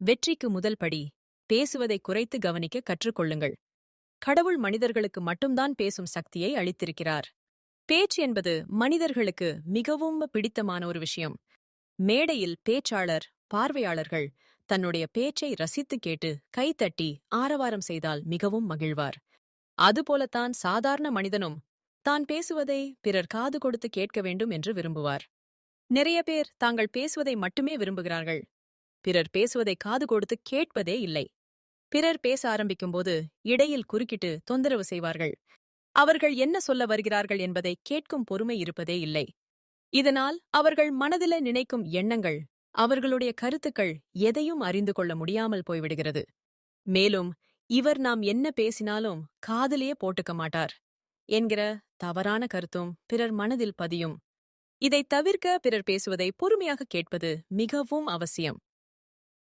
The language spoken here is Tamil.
வெற்றிக்கு முதல் படி பேசுவதை குறைத்து கவனிக்க கற்றுக்கொள்ளுங்கள். கடவுள் மனிதர்களுக்கு மட்டும்தான் பேசும் சக்தியை அளித்திருக்கிறார். பேச்சு என்பது மனிதர்களுக்கு மிகவும் பிடித்தமான ஒரு விஷயம். மேடையில் பேச்சாளர் பார்வையாளர்கள் தன்னுடைய பேச்சை ரசித்து கேட்டு கைத்தட்டி ஆரவாரம் செய்தால் மிகவும் மகிழ்வார். அதுபோலத்தான் சாதாரண மனிதனும் தான் பேசுவதை பிறர் காது கொடுத்து கேட்க வேண்டும் என்று விரும்புவார். நிறைய பேர் தாங்கள் பேசுவதை மட்டுமே விரும்புகிறார்கள். பிறர் பேசுவதை காது கொடுத்து கேட்பதே இல்லை. பிறர் பேச ஆரம்பிக்கும்போது இடையில் குறுக்கிட்டு தொந்தரவு செய்வார்கள். அவர்கள் என்ன சொல்ல வருகிறார்கள் என்பதை கேட்கும் பொறுமை இருப்பதே இல்லை. இதனால் அவர்கள் மனதில நினைக்கும் எண்ணங்கள் அவர்களுடைய கருத்துக்கள் எதையும் அறிந்து கொள்ள முடியாமல் போய்விடுகிறது. மேலும் இவர் நாம் என்ன பேசினாலும் காதிலேயே போட்டுக்க மாட்டார் என்கிற தவறான கருத்தும் பிறர் மனதில் பதியும். இதை தவிர்க்க பிறர் பேசுவதை பொறுமையாக கேட்பது மிகவும் அவசியம்.